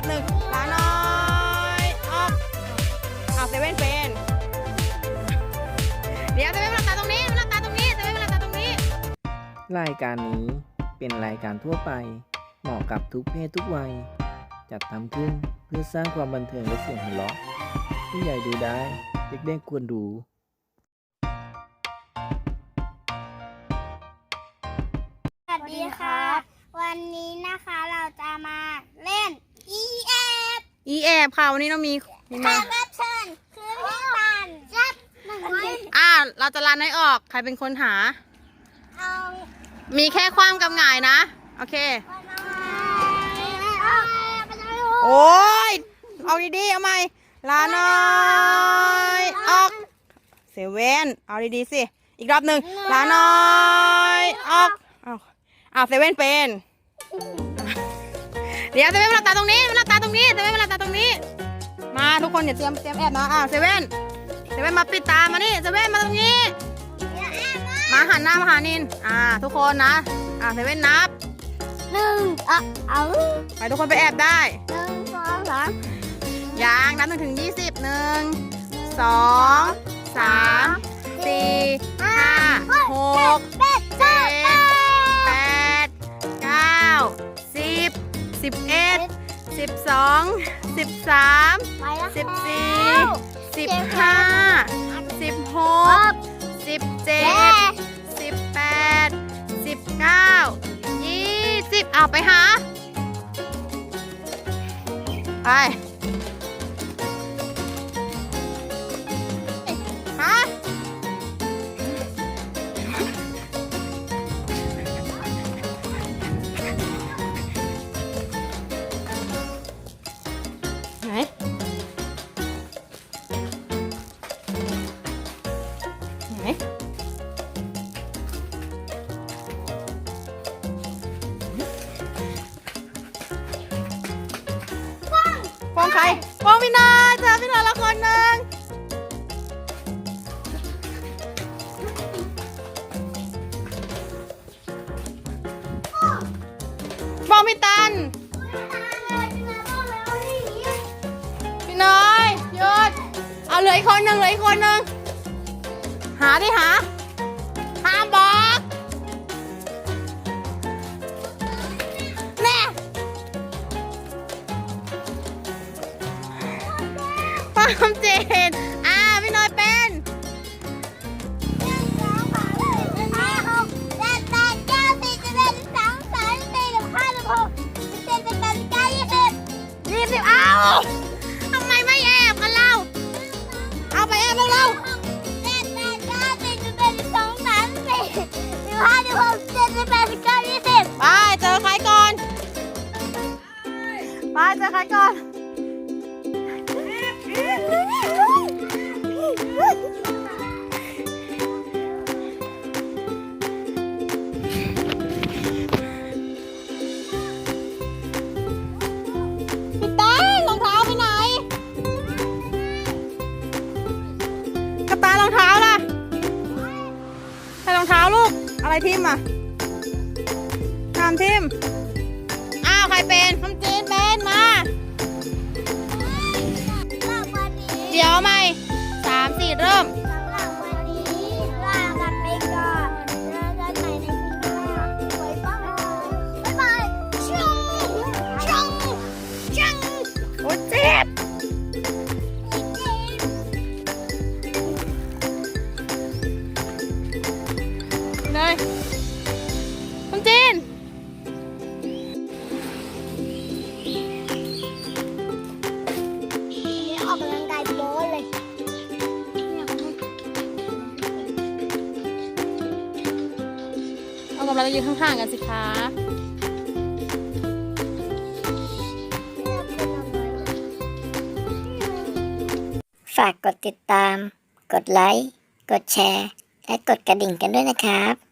ป๊บหนึ่งหลาน้อยออกเอาเซเว่นเป็นเดี๋ยวเซเว่นมาลัตาตรงนี้มาลัตาตรงนี้เซเว่นมาลัตาตรงนี้ รายการนี้เป็นรายการทั่วไป เหมาะกับทุกเพศทุกวัย จัดทำขึ้นเพื่อสร้างความบันเทิงและเสียงหัวเราะผู้ใหญ่ดูได้เด็กๆควรดูสวัสดีค่ะ วันนี้นะคะเราจะมาเล่น EF อีแอบค่ะวันนี้เรามีมีแขมากรับเชิญคือพี่ปันจับหนึ่งไว้อ่า เราจะรันให้ออก ใครเป็นคนหา เอามีแค่ความกับหงายนะ โอเคเอาไปเลยโอ้ยเอาดีๆเอาใหม่ลาน้อยออกเซเว่นเอาดีๆสิ อีกรอบหนึ่งลาน้อยออกเอาเอาเซเว่นเป็น เดี๋ยวเซเว่นมาหลับตาตรงนี้มาหลับตาตรงนี้เซเว่นมาหลับตาตรงนี้ มาทุกคนอย่าเตรียมเตรียมแอบนะอ่าเซเว่นเซเว่นมาปิดตามานี่เซเว่นมาตรงนี้อย่าแอบนะมาหันหน้ามาหานิน อ่า ทุกคนนะ อ่าเซเว่นนับหนึ่งอะเอาไปทุกคนไปแอบได้หนึ่งสองสามยางนับหนึ่งถึงยี่สิบหนึ่งสองสามสี่ห้าหก สิบสองสิบสามไปแล้วสิบสี่แล้วสิบห้าสิบหหกกสิบเจ็เจ็ดดสิบแปดสิบเก้ายี่สิบเอาไปหาไป ฟ้องใครฟ้องพี่นาเจอพี่นาละคนหนึ่งฟ้องพี่ตัน พี่น้อยหยุดเอาเหลืออีกคนหนึ่งเหลืออีกคนหนึ่งหาดิหา ความเจน อ่าพี่น้อยเป็นยี่สิบเอาทำไมไม่แอบกันเล่าเอาไปแอบแล้วเราเจ็ดแปดเก้าสิบสิบเอ็ดสิบสองสามสี่สิบห้าสิบหกสิบเจ็ดสิบแปดสิบเก้ายี่สิบไปเจอใครก่อน ไปเจอใครก่อน พี่แต้งรองเท้าไปไหนกระตารองเท้าล่ะใส่รองเท้าลูก อะไรทิมอะทำทิมอ้าว ใครเป็นคำจีนเป็ เริ่ม กำลังยืนข้างๆกันสิคะฝากกดติดตาม กดไลค์ กดแชร์ และกดกระดิ่งกันด้วยนะครับ